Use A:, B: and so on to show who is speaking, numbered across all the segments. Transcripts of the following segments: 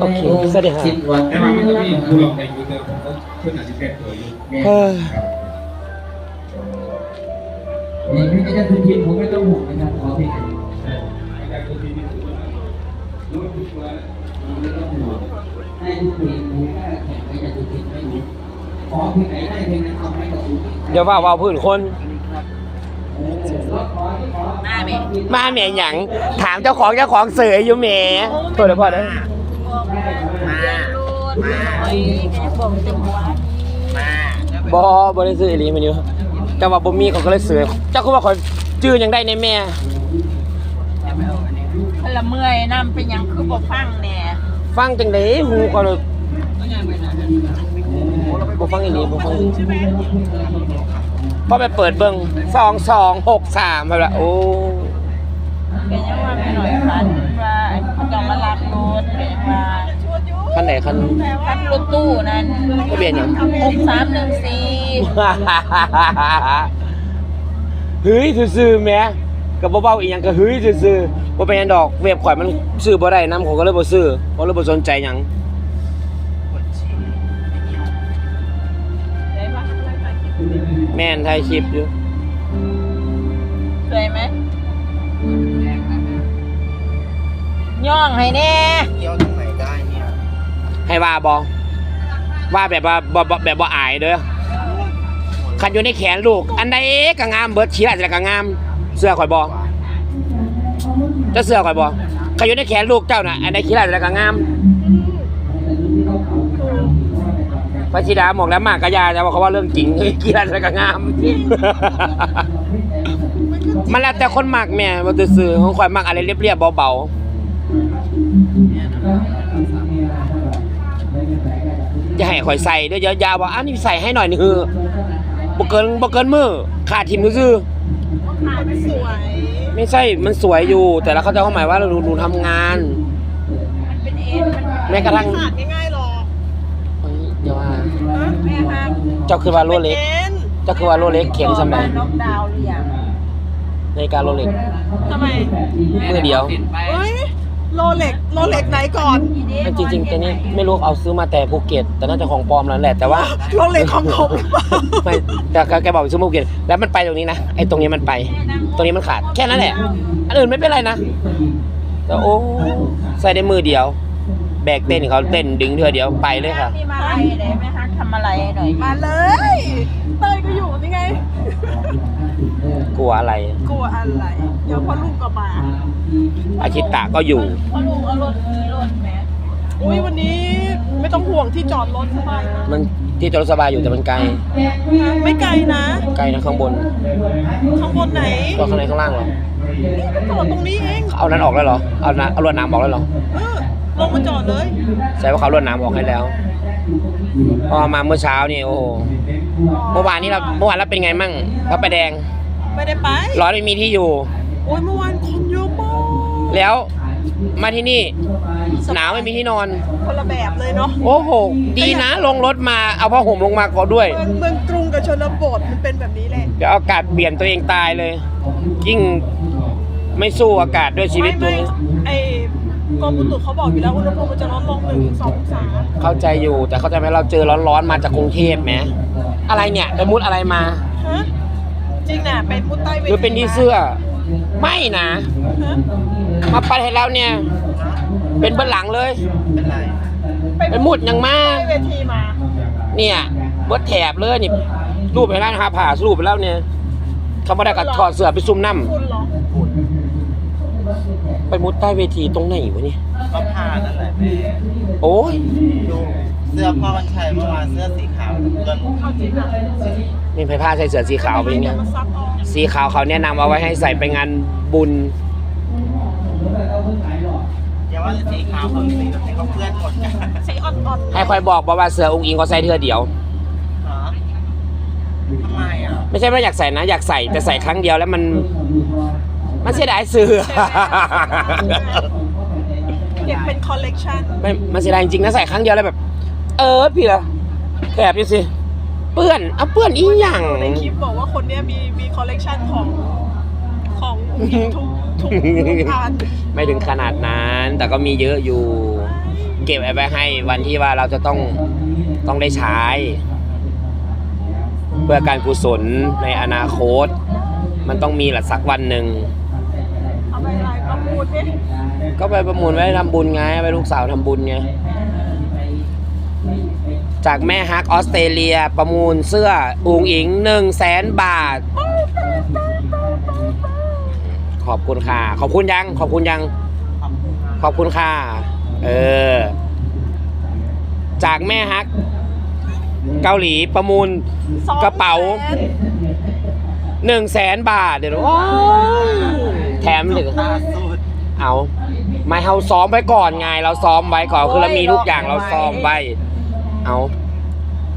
A: โอเคสวัสดีครับ
B: สิบวัน
C: แต่ว่ามันก็มีผู้ลองในยูเตอร์ผมก็เพื่อนอาจจะแก้ตัวอยู่
A: เออ
B: นี่พี่จะคุณพิมผมไม่ต้องห่วงนะครับขอพี่
C: แต่ตัวที่นี่คือว่ารู้ว่าผู้ช่วย
B: ไม่ต้องห่วงให้ทุกเพลงผมก็แข่งไปจะทุกเพลงไม่รู้ขอเพลงไหนได้เพลงนั้นเอาให้กับคุณ
A: เดี๋ยวว่าว่าพื้นคน
D: มาแม่
A: มาแหม่หยังถามเจ้าของเจ้าของเสืออยู่แหม่ตัวเดี๋ยวพอได้
D: มามาอีกแกบอกจะหัวมา
A: บอบริสุทธิ์อีหลีมันอยู่แต่ว่าบ่มีเขาก็เลยเสือเจ้าคุณว่าเขาจื้อหยังได้ในแม่
D: พละเมื่อยนำเป็นหยังคือบ่ฟังแน่
A: ฟังจังไดหูก็เลยบ่ฟังอีหลีบ่ฟังอีหลี พอไปเปิดเบิ่ง2263แบบละโอ้
D: เป็นยังว่าไม่หน่อยฝันว่าเขาจะมาลักรถเป็นยังว่า
A: คันไหนคัน
D: ขับรถตู้นั่น
A: ทะเบียนหยัง
D: หกสามหนึ่งสี่
A: เฮ้ยซื่อๆแหม่ก็บ่เว้าอีหยังก็เฮ้ยซื่อๆบ่เป็นหยังดอกเว็บข่อยมันซื้อบ่ได้นำเขาก็เลยบ่ซื้อเขาเลยบ่สนใจหยัง แม่นถ่ายคลิปอยู่
D: เคยไหมย่องให้แน่
E: เที่ยวตรงไหนได้เนี่ย
A: ให้ว่าบ่ว่าแบบว่าบ่บ่แบบบ่อายเด้อคันอยู่ในแขนลูก อันใดก็งามเบิดขี้อาจจะก็งาม เสื้อข่อยบ่จะเสื้อข่อยบ่คันอยู่ในแขนลูกเจ้าน่ะอันใดขี้อาจจะก็งาม พระธิดาบอกแล้วมากกะยาจะว่าเขาว่าเรื่องจริงขี้อาจจะก็งาม มันแล้วแต่คนมักแม่ว่าซื่อๆของข่อยมักอะไรเรียบๆเบาๆจะให้ข่อยใส่เดี๋ยวยาวๆว่าอันนี้ใส่ให้หน่อยนึงคือบ่เกินบ่เกินมือขาดทิมซื่อ
D: สวย
A: ๆไม่ใช่ มันสวยอยู่ แต่ละเขาใจะเข้าหมายว่าเราหนูทำงาน
D: มันเป็นเอ็นมัน
A: แม้กระทั่ง
F: ขาดง่ายๆหรอก
A: เฮ้ยเดี๋ยวว่า
D: แม่ฮัก
A: เจ้าคือว่าโรเล็ก
F: เอ็น
A: เจ้าคือว่าโรเล็กเข็มสมัย
D: น็อกดาวน์หรือยัง
A: ในการโรเล็ก
F: ทำไม
A: มือเดียว
F: เฮ้ยโรเล็กโรเล็กไหนก่อน
A: จริงๆตัวนี้ไม่รู้เอาซื้อมาแต่ภูเก็ต แต่น่าจะของปลอมแล้วแหละ แต่ว่า
F: โรเล็กของผมหรือเปล่า
A: ไม่แต่แกบอกซื้อมาภูเก็ตแล้วมันไปตรงนี้นะไอ้ตรงนี้มันไป ตรงนี้มันขาดแค่นั้นแหละ อันอื่นไม่เป็นไรนะแต่โอ้ใส่ได้มือเดียว แบกเต้นเขาเต้นดึงเธอเดียวไปเลยค่ะ
D: มีมาอะไรเลยแม่ฮักทำอะไรหน่อย
F: มาเลยเตยก็อยู่นี่ไง
A: กลัวอะไร
F: กลัวอะไร เดี๋ยวพ่อลูกก็มา
A: อาชิตะก็อยู่
D: พ่อลุงเอารถมีรถแม่
F: อุ้ยวันนี้ไม่ต้องห่วงที่จอดรถสบายมาก
A: มันที่จอดรถสบายอยู่แต่มันไกล
F: ไม่ไกลนะ
A: ไกลนะข้างบน
F: ข้างบนไหน
A: รถข้างในข้างล่างเหรอ
F: จอดตรงนี้เอง
A: เอานั้นออกแล้วเหรอ เอานะเอารวดน้ำออกแล้วเหรอ
F: เออ ลงมาจอดเลย
A: ใช่ว่าเขารวดน้ำออกให้แล้ว พอมาเมื่อเช้านี่โอ้โหเมื่อวานนี้เราเมื่อวานเราเป็นไงมั่งพระประแดง
F: ไม่ได้ไป
A: ร้อนไม่มีที่อยู่
F: โอ้ยเมื่อวานคนเยอะมาก
A: แล้วมาที่นี่ หนาวไม่มีที่นอน
F: คนละแบบเลยเนาะ
A: โอ้โห ดีนะลงรถมาเอาผ้าห่มลงมาก่อนด้วย
F: เมืองเมืองกรุงกับชนบทมันเป็นแบบนี้แหละ
A: เดี๋ยวอากาศเปลี่ยนตัวเองตายเลย ยิ่งไม่สู้อากาศด้วยชีวิตตัวนี้
F: ไอ้ กรมอุตุเขาบอกอยู่แล้วอุณหภูมิมันจะลดลงหนึ่งถึงสององศา
A: เข้าใจอยู่แต่เข้าใจไหมเราเจอร้อนๆมาจากกรุงเทพไหมอะไรเนี่ยไปมุดอะไรมา
F: ฮะจริงน่ะไปมุดใต้เว
A: หรือเป็นที่เสื้อ ไม่นะ
F: ฮะ
A: มาปัดให้แล้วเนี่ย เป็นเบื้องหลังเลย
E: เป็นไร
A: ไปมุดยังมา
F: ใต้เวทีมา
A: เนี่ยเบิดแถบเลยนี่รูปไปแล้วนะครับผ่ารูปไปแล้วเนี่ยเขาไม่ได้กัดถอดเสื้อไปซุ่มน้
F: คุณเหรอำ
A: ไปมุดใต้เวทีตรงไหนวะเนี่ย
E: ก็ผ่านนั่นแหละแม่
A: โอ้ย
E: ดูเสื้อพ่อกันชัยเมื่อวานเสื้อสีขาวน้ำเงิน
F: เอาจริงอะ
A: มีไผ่ผ้าใส่เสื้อสีขาวไป
F: ทำไม
A: ไง
F: อย่ามาซักออก
A: สีขาวเขาแนะนำเอาไว้ให้ใส่ไปงานบุญ
E: อย่าว่าแต่สีขาวเขาสีแบบนี้ก็เพื่อนหมดกัน
F: สีอ่อน
A: ให้คอยบอกบอกว่าเสื้อองค์อิงเขาใส่เธอเดียว
E: เหรอทำไมอะ
A: ไม่ใช่ว่าอยากใส่นะ อยากใส่แต่ใส่ครั้งเดียวแล้วมัน มันเสียดายเสื้อ
F: ๆอยากเป็นคอลเลกชัน
A: ไม่มันเสียดายจริงๆนะใส่ครั้งเดียวแล้วแบบ เออพี่ละแถบนี่สิ เปื้อนเอาเปื้อนอีหยัง
F: ในคลิปบอกว่าคนเนี้ยมีมีคอลเลกชันของของทุกทุกทุกอัน
A: ไม่ถึงขนาดนั้น แต่ก็มีเยอะอยู่
F: ใช่
A: เก็บไว้ให้วันที่ว่าเราจะต้องต้องได้ใช้ เพื่อการกุศลในอนาคต มันต้องมีหละสักวันหนึ่ง
F: เอาไป ลไหม
A: ก็ไปประมูลไว้ทำบุญไงไปลูกสาวทำบุญไง จากแม่ฮักออสเตรเลียประมูลเสื้ออุงอิงหนึ่งแสนบาท ขอบคุณค่ะ ขอบคุณยัง ขอบคุณยัง ขอบคุณค่ะ เออ จากแม่ฮัก เกาหลีประมูลกระเป๋าหนึ่งแสนบาทเดี๋ยวโอ้ยแถมหนึ่ง
E: ล่าสุด
A: เอาไม่เราซ้อมไว้ก่อนไง เราซ้อมไว้ก่อนคือเรามีทุกอย่างเราซ้อมไว้เอา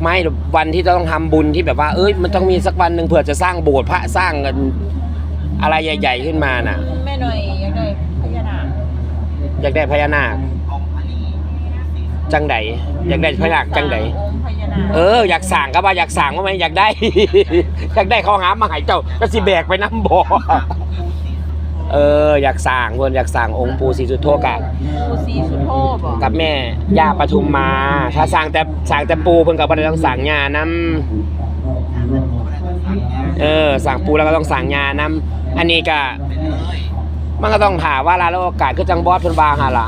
A: ไม่วันที่จะต้องทำบุญที่แบบว่า เอ้ยมันต้องมีสักวันหนึ่งเผื่อจะสร้างโบสถ์พระสร้างเงินอะไรใหญ่ ๆ ขึ้นมาน่ะ
D: แม่หน่อยอยากได้พญานาค
A: อยากได้พญานาค
E: องค์อันนี้
A: จังไดอยากได้พญานาคจังได
D: องค์พญานาค
A: เอออยากสั่งก็ว่าอยากสั่งว่าไหมอยากได้ อยากได้เขาหามาให้เจ้าก็สิแบกไปน้ำบ่อ เอออยากสั่งเพื่อนอยากสั่งองค์ปู่ศรีสุโธกับ
D: ปูสีสุโธบอก
A: กับแม่ย่าปทุมมา ถ้าสั่งแต่สั่งแต่ปูเพิ่นก็บ่ได้ต้องสั่งยานํเออสั่งปูแล้วก็ต้องสั่งยานํอันนี้ก็
E: เป็นเลย
A: มันก็ต้องถามว่าลาแล้วโอกาสคือจังบอสเพิ่นว่าหาล่ะ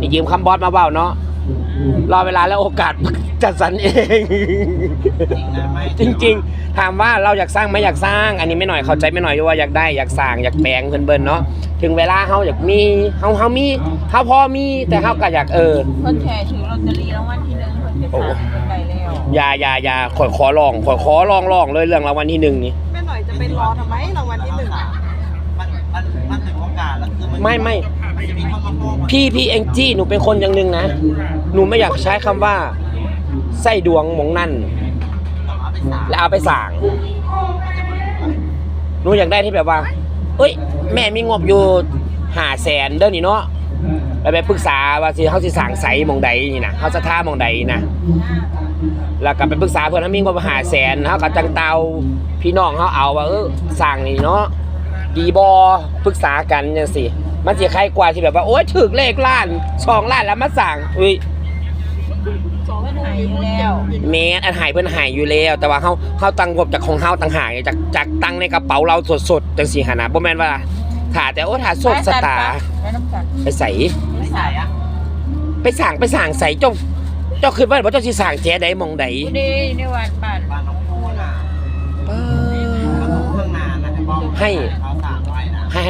A: นี่ยืมคำบอสมาเว้าเนาะ รอเวลาแล้วโอกาสจัดสรรเอง
E: จริงนะไม่
A: จริง ๆ ถามว่าเราอยากสร้างไหมอยากสร้าง อันนี้ไม่หน่อยเข้าใจไม่หน่อยว่าอยากได้อยากสร้างอยากแปลงเพิ่นเบิ่นเนาะถึงเวลาเฮาอยากมีเฮาเฮามีเฮาพอมีแต่เฮาก็อยากเออ
D: เพิ่นแชร์ถือลอตเตอรี่รางวัลที่หนึ่งเพิ่นจะ
A: โอ้
D: ฝากเพิ่นไปแล้ว
A: อย่าอย่าอย่าขอขอลองขอขอลองลองเลยเรื่องรางวัลที่หนึ่งนี่
F: แม่หน่อยจะไปรอทำไมรางวัลที่หนึ่ง
E: มันมันมันถึงโอกาสแล้วคือมัน
A: ไม่ไม่ พี่พี่เองจี้หนูเป็นคนอย่างหนึ่งนะ หนูไม่อยากใช้คำว่าไส้ดวงหมองนั่น แล้วเอาไปสั่งหนูอยากได้ที่แบบว่า เอ้ย แม่มีงบอยู่หาแสนเด้อนี่เนาะแล้วไปปรึกษาว่าสิเขาสิสั่งไสหมองใดนี่นะเขาจะท่าหมองใดนะแล้วก็ไปปรึกษาเพื่อนว่ามีงบหาแสนเขาก็จังเตาพี่น้องเขาเอาว่าเออสั่งนี่เนาะดีบอปรึกษากันจังสิ มันสิใครกว่าที่แบบว่า โอ๊ยถึกเลขล้านสองล้านแล้วมาสั่งอุ้ย
F: สอง
D: เพิ่น
F: ห
D: ใหายอยู่แล้ว
A: แม้อันหายเพิ่นหายอยู่แล้ว แต่ว่าเฮาเฮาตังงบจากของเฮาต่างหากจากจากตังในกระเป๋าเราสดๆจังซี่หั่นน่ะบ่แม่นว่าถ้าแต่โอ้ถ้าสดสตาร์
D: ไปน้ำกัน
A: ไปใส่
E: ไม่ใส่อะ
A: ไปสั่งไปสั่งใส่เจ้าเจ้าคิดว่าบ่เจ้าสิสั่งแจ๊ใดหมองใด
D: อยู่ดีในวัดบ้าน
E: บ้านน้องโมน่ะ
A: เปิ้
E: บ้านน้องเครื่องนานนะให้บอก
A: ให้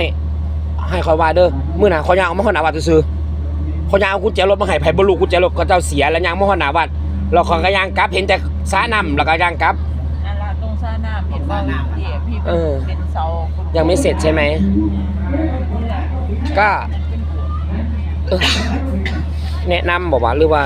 A: ให้ให้ให้คอยว่าเด้อมื้อหน้าขอยยางเอามาฮอดหน้าวัดซื่อๆขอยยางเอากุญแจรถมาให้ไผบ่รู้กุญแจรถก็เจ้าเสียแล้วยางมาฮอดหน้าวัดแล้วขอยก็ยางกลับเห็นแต่สาน้ำแล้วก็ยางกลับ
D: อาราตรงซ่าน้ำเห็นว่าพี่พี่
A: เออ
D: เป็นเสา
A: ยังไม่เสร็จใช่ไหม ก็เออแนะนำบอกว่าหรือว่า